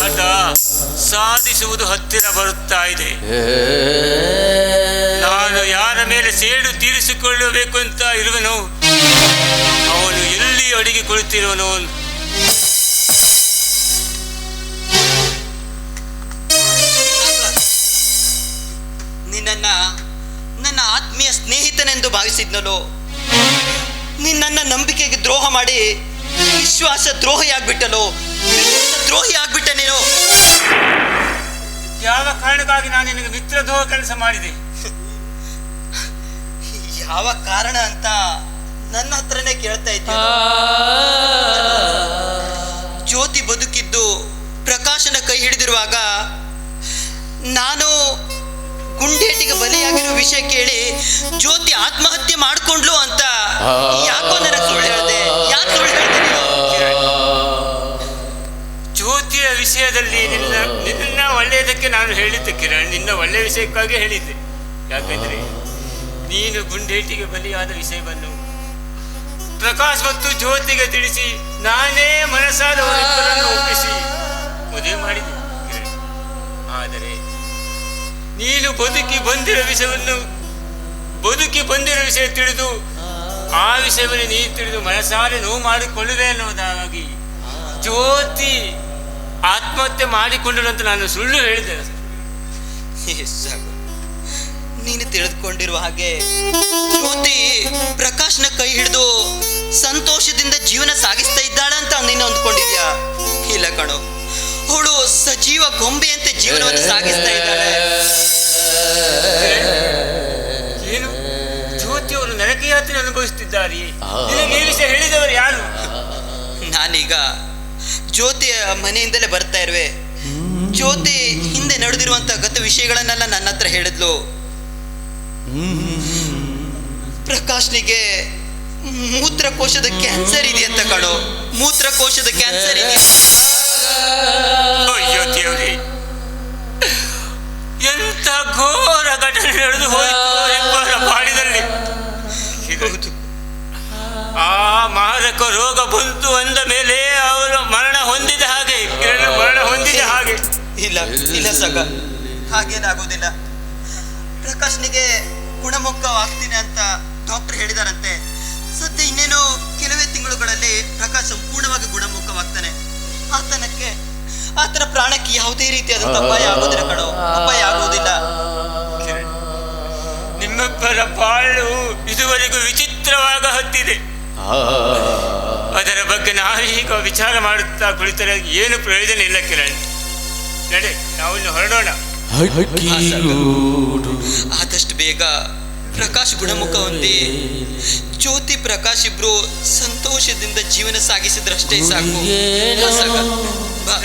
ನಾನು ಸಾಧಿಸುವುದು ಹತ್ತಿರ ಬರುತ್ತಾ ಇದೆ. ನಾನು ಯಾರ ಮೇಲೆ ಸೇಡು ತೀರಿಸಿಕೊಳ್ಳಬೇಕು ಅಂತ ಇರುವನು, ಅವನು ಎಲ್ಲಿ ಅಡಿಗೆ ಕುಳಿತಿರುವನು ನಿನ್ನನ್ನ ನನ್ನ ಆತ್ಮೀಯ ಸ್ನೇಹಿತನೆಂದು ಭಾವಿಸಿದ್ನಲ್ಲೋ? ನನ್ನ ನಂಬಿಕೆಗೆ ದ್ರೋಹ ಮಾಡಿ ವಿಶ್ವಾಸ ದ್ರೋಹಿಯಾಗ್ಬಿಟ್ಟಲೋ ದ್ರೋಹಿ ಆಗ್ಬಿಟ್ಟ ನೀನು ಯಾವ ಕಾರಣಕ್ಕಾಗಿ ನಾನು ನಿನಗೆ ಮಿತ್ರದ್ರೋಹ ಕೆಲಸ ಮಾಡಿದೆ? ಯಾವ ಕಾರಣ ಅಂತ ನನ್ನ ಹತ್ರನೇ ಕೇಳ್ತಾ ಇದ್ದ ಜ್ಯೋತಿ ಬದುಕಿದ್ದು ಪ್ರಕಾಶನ ಕೈ ಹಿಡಿದಿರುವಾಗ ನಾನು ಗುಂಡೇಟಿಗೆ ಬಲಿಯಾಗಿರೋ ವಿಷಯ ಕೇಳಿ ಜ್ಯೋತಿ ಆತ್ಮಹತ್ಯೆ ಮಾಡ್ಕೊಂಡ್ಲು ಅಂತ. ಯಾಕೋ ನನಗೆ ಸುಳ್ಳು ಹೇಳಿದೆ? ಯಾಕೆ ಸುಳ್ಳು ಜ್ಯೋತಿಯ ವಿಷಯದಲ್ಲಿ ನಿನ್ನ ನಿನ್ನ ಒಳ್ಳೆಯದಕ್ಕೆ ನಾನು ಹೇಳಿದ್ದೆ ಕಿರಣ್. ನಿನ್ನ ಒಳ್ಳೆಯ ವಿಷಯಕ್ಕಾಗಿ ಹೇಳಿದ್ದೆ. ಯಾಕಂದ್ರೆ ನೀನು ಗುಂಡೇಟಿಗೆ ಬಲಿಯಾದ ವಿಷಯವನ್ನು ಪ್ರಕಾಶ್ ಮತ್ತು ಜ್ಯೋತಿಗೆ ತಿಳಿಸಿ ನಾನೇ ಮನಸ್ಸಾದವರನ್ನು ಒಪ್ಪಿಸಿ ಮದುವೆ ಮಾಡಿದೆ ಆದರೆ ನೀನು ಬದುಕಿ ಬಂದಿರೋ ವಿಷಯವನ್ನು ಬದುಕಿ ಬಂದಿರೋ ವಿಷಯ ತಿಳಿದು ಆ ವಿಷಯವನ್ನು ನೀನು ತಿಳಿದು ಮನಸಾರೆ ನೋವು ಮಾಡಿಕೊಳ್ಳುವೆ ಅನ್ನೋದಾಗಿ ಜ್ಯೋತಿ ಆತ್ಮಹತ್ಯೆ ಮಾಡಿಕೊಂಡಳು ಅಂತ ನಾನು ಸುಳ್ಳು ಹೇಳಿದೆ. ನೀನು ತಿಳಿದುಕೊಂಡಿರುವ ಹಾಗೆ ಜ್ಯೋತಿ ಪ್ರಕಾಶ್ನ ಕೈ ಹಿಡಿದು ಸಂತೋಷದಿಂದ ಜೀವನ ಸಾಗಿಸ್ತಾ ಇದ್ದಾಳ ಅಂತ ನೀನು ಅಂದ್ಕೊಂಡಿದ್ಯಾ ಇಲ್ಲ ಕಣೋ ಅವಳು ಸಜೀವ ಗೊಂಬೆಯಂತೆ ಜೀವನವನ್ನು ಸಾಗಿಸ್ತಾ ಅನುಭವಿಸುತ್ತಿದ್ದಾರೆ ನಿನಗೆ ಈ ವಿಷಯ ಹೇಳಿದವರು ಯಾರು? ನಾನೀಗ ಜ್ಯೋತಿಯ ಮನೆಯಿಂದಲೇ ಬರ್ತಾ ಇರುವೆ. ಜ್ಯೋತಿ ಹಿಂದೆ ನಡೆದಿರುವಂತ ಗತ ವಿಷಯಗಳನ್ನೆಲ್ಲ ನನ್ನ ಹತ್ರ ಹೇಳಿದ್ಲು. ಪ್ರಕಾಶ್ನಿಗೆ ಮೂತ್ರಕೋಶದ ಕ್ಯಾನ್ಸರ್ ಇದೆಯಂತ ಕಣೋ. ಮೂತ್ರಕೋಶದ ಕ್ಯಾನ್ಸರ್ ಇದೆ ಸಗ ಹಾಗೇನಾಗೋದಿಲ್ಲ ಪ್ರಕಾಶ್ನಿಗೆ ಗುಣಮುಖವಾಗ್ತೀನಿ ಅಂತ ಡಾಕ್ಟರ್ ಹೇಳಿದಾರಂತೆ. ಸದ್ಯ ಇನ್ನೇನು ಕೆಲವೇ ತಿಂಗಳುಗಳಲ್ಲಿ ಪ್ರಕಾಶ್ ಸಂಪೂರ್ಣವಾಗಿ ಗುಣಮುಖವಾಗ್ತಾನೆ. ಆತನಕ್ಕೆ, ಆತನ ಪ್ರಾಣಕ್ಕೆ ಯಾವುದೇ ರೀತಿಯಾದಂತ ಅಪಾಯ ಆಗೋದಿಲ್ಲ ಕಣೋ. ಅಪಾಯ ಆಗೋದಿಲ್ಲ ನಿಮ್ಮಿಬ್ಬರ ಬಾಳು ಇದುವರೆಗೂ ವಿಚಿತ್ರವಾಗ ಹತ್ತಿದೆ. ಅದರ ಬಗ್ಗೆ ನಾವೀಗ ವಿಚಾರ ಮಾಡುತ್ತಾ ಕುಳಿತರೆ, ಏನು ಪ್ರಯೋಜನ ಇಲ್ಲ ಕಿರಣ್. ನಡೆ ನಾವು ಹೊರಡೋಣ. ಆದಷ್ಟು ಬೇಗ ಪ್ರಕಾಶ್ ಗುಣಮುಖ ಹೊಂದಿ ಜ್ಯೋತಿ ಪ್ರಕಾಶ್ ಇಬ್ರು ಸಂತೋಷದಿಂದ ಜೀವನ ಸಾಗಿಸಿದ್ರಷ್ಟೇ ಸಾಕು. ಬಾ.